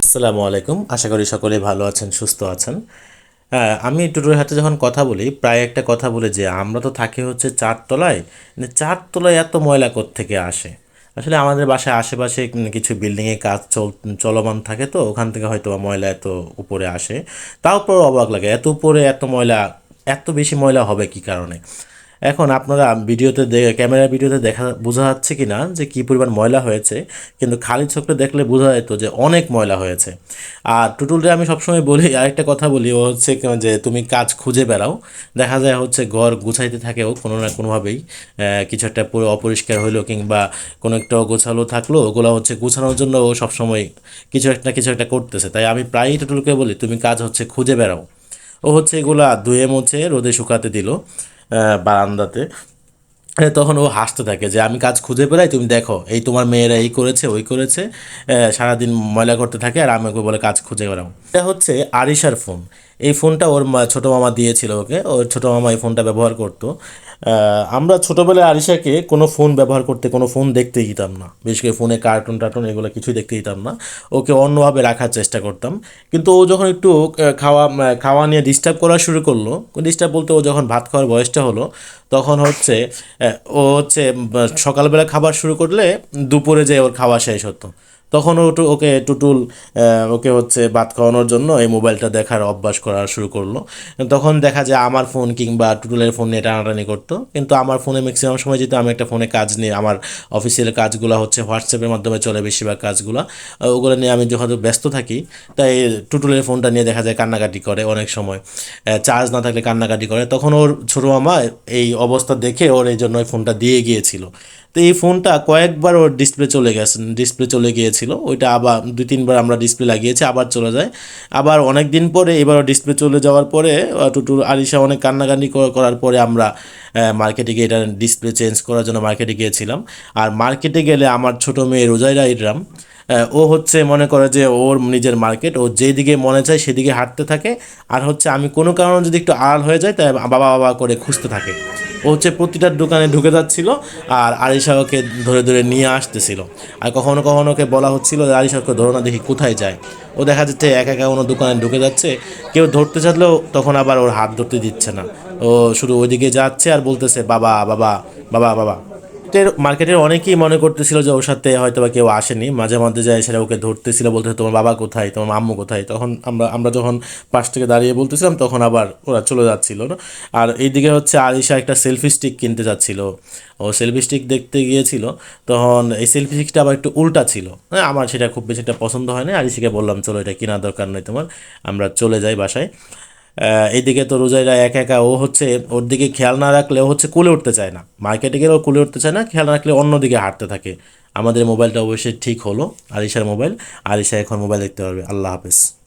আসসালামু আলাইকুম। আশা করি সকলে ভালো আছেন, সুস্থ আছেন। হ্যাঁ আমি টুটুর হাতে যখন কথা বলি, প্রায় একটা কথা বলে যে, আমরা তো থাকি হচ্ছে চারতলায়। মানে চারতলায় এত ময়লা থেকে আসে? আসলে আমাদের বাসায় আশেপাশে কিছু বিল্ডিংয়ে কাজ চল, চলমান থাকে তো, ওখান থেকে হয়তো ময়লা এত উপরে আসে। তারপর অবাক লাগে, এত উপরে এত ময়লা, এত বেশি ময়লা হবে কি কারণে? এখন আপনারা ভিডিওতে ক্যামেরা ভিডিওতে দেখা, বোঝা যাচ্ছে কি না যে কী পরিমাণ ময়লা হয়েছে, কিন্তু খালি চোখে দেখলে বোঝা যেত যে অনেক ময়লা হয়েছে। আর টুটুলরে আমি সবসময় বলি, আরেকটা কথা বলি, ও হচ্ছে যে তুমি কাজ খুঁজে বেড়াও। দেখা যায় হচ্ছে ঘর গুছাইতে থাকেও কোনো না কোনোভাবেই কিছু একটা পুরো অপরিষ্কার হইল কিংবা কোনো একটা গোছালো থাকল, ওগুলো হচ্ছে গুছানোর জন্য ও সবসময় কিছু একটা কিছু একটা করতেছে। তাই আমি প্রায়ই টুটুলকে বলি, তুমি কাজ হচ্ছে খুঁজে বেড়াও। ও হচ্ছে এগুলা ধুয়ে মুছে রোদে শুকাতে দিল। বারান্দাতে তখন ও হাসতে থাকে যে, আমি কাজ খুঁজে পেলাই তুমি দেখো, এই তোমার মেয়েরা এই করেছে, ওই করেছে। সারাদিন ময়লা করতে থাকে আর আমি ওকে বলে, কাজ খুঁজে বেড়াও। এটা হচ্ছে আরিশার ফোন। এই ফোনটা ওর ছোটো মামা দিয়েছিল ওকে। ওর ছোটো মামা এই ফোনটা ব্যবহার করতো। আমরা ছোটোবেলায় আরিশাকে কোনো ফোন ব্যবহার করতে, কোনো ফোন দেখতে দিতাম না। বিশেষ করে ফোনে কার্টুন টার্টুন এগুলো কিছুই দেখতে দিতাম না। ওকে অন্যভাবে রাখার চেষ্টা করতাম। কিন্তু ও যখন একটু খাওয়া খাওয়া নিয়ে ডিস্টার্ব করা শুরু করল ডিস্টার্ব বলতে ও যখন ভাত খাওয়ার বয়সটা হলো, তখন হচ্ছে ও হচ্ছে সকালবেলা খাবার শুরু করলে দুপুরে যে ওর খাওয়া শেষ হতো। তখন ওটু ওকে টুটুল ওকে হচ্ছে ভাত খাওয়ানোর জন্য এই মোবাইলটা দেখার অভ্যাস করা শুরু করল। তখন দেখা যায় আমার ফোন কিংবা টুটুলের ফোন নিয়ে টানাটানি করতো। কিন্তু আমার ফোনে ম্যাক্সিমাম সময় যেহেতু আমি একটা ফোনে কাজ নিয়ে, আমার অফিসিয়াল কাজগুলো হচ্ছে হোয়াটসঅ্যাপের মাধ্যমে চলে বেশিরভাগ কাজগুলো ওগুলো নিয়ে আমি যখন ব্যস্ত থাকি, তাই টুটুলের ফোনটা নিয়ে দেখা যায় কান্নাকাটি করে অনেক সময়। চার্জ না থাকলে কান্নাকাটি করে। তখন ওর ছোটো মামা এই অবস্থা দেখে ওর এই জন্য ওই ফোনটা দিয়ে গিয়েছিল। তো এই ফোনটা কয়েকবার ওর ডিসপ্লে চলে গেছে ডিসপ্লে চলে গিয়েছিল। ওইটা আবার দুই, তিনবার আমরা ডিসপ্লে লাগিয়েছি, আবার চলে যায়। আবার অনেক দিন পরে এবারও ডিসপ্লে চলে যাওয়ার পরে টুটু, আলিশা অনেক কান্নাকান্নি করার পরে আমরা মার্কেটে গিয়ে এটা ডিসপ্লে চেঞ্জ করার জন্য মার্কেটে গিয়েছিলাম। আর মার্কেটে গেলে আমার ছোটো মেয়ে রোজাইরা ইরাম ও হচ্ছে মনে করে যে ওর নিজের মার্কেট ও যেদিকে মনে চায় সেদিকে হাঁটতে থাকে। আর হচ্ছে আমি কোনো কারণে যদি একটু আড়াল হয়ে যায় তাই বাবা বাবা করে খুঁজতে থাকে। ও হচ্ছে প্রতিটার দোকানে ঢুকে যাচ্ছিল আর আরিশা ওকে ধরে ধরে নিয়ে আসতেছিল। আর কখনো কখনো ওকে বলা হচ্ছিল যে আরিশা ওকে ধরো না, দেখি কোথায় যায়। ও দেখা যাচ্ছে একা একা কোনো দোকানে ঢুকে যাচ্ছে। কেউ ধরতে চাইলেও তখন আবার ওর হাত ধরতে দিচ্ছে না। ও শুধু ওইদিকে যাচ্ছে আর বলতেছে, বাবা বাবা বাবা বাবা। মার্কেটের মার্কেটের অনেকেই মনে করতেছিল যে ওর সাথে হয়তো বা কেউ আসেনি। মাঝে মধ্যে যায় সেটা ওকে ধরতেছিল বলতে তোমার বাবা কোথায়? তোমার আম্মু কোথায়? তখন আমরা আমরা যখন পাশ থেকে দাঁড়িয়ে বলতেছিলাম, তখন আবার ওরা চলে যাচ্ছিল না। আর এইদিকে হচ্ছে আলিশা একটা সেলফি স্টিক কিনতে যাচ্ছিল। ও সেলফি স্টিক দেখতে গিয়েছিল, তখন এই সেলফি স্টিকটা আবার একটু উল্টা ছিল। হ্যাঁ আমার সেটা খুব বেশি একটা পছন্দ হয় না আলিশাকে বললাম, চলো এটা কেনার দরকার নেই তোমার, আমরা চলে যাই বাসায়। এইদিকে তো রোজাইরা এক একা, ও হচ্ছে, ওর দিকে খেয়াল না রাখলে ও হচ্ছে কুলে উঠতে চায় না। মার্কেটে গেলে ও কুলে উঠতে চায় না, খেয়াল রাখলে অন্যদিকে হাঁটতে থাকে। আমাদের মোবাইলটা অবশ্যই ঠিক হলো আলিশার মোবাইল। আলিশা এখন মোবাইল দেখতে পারবে। আল্লাহ হাফেজ।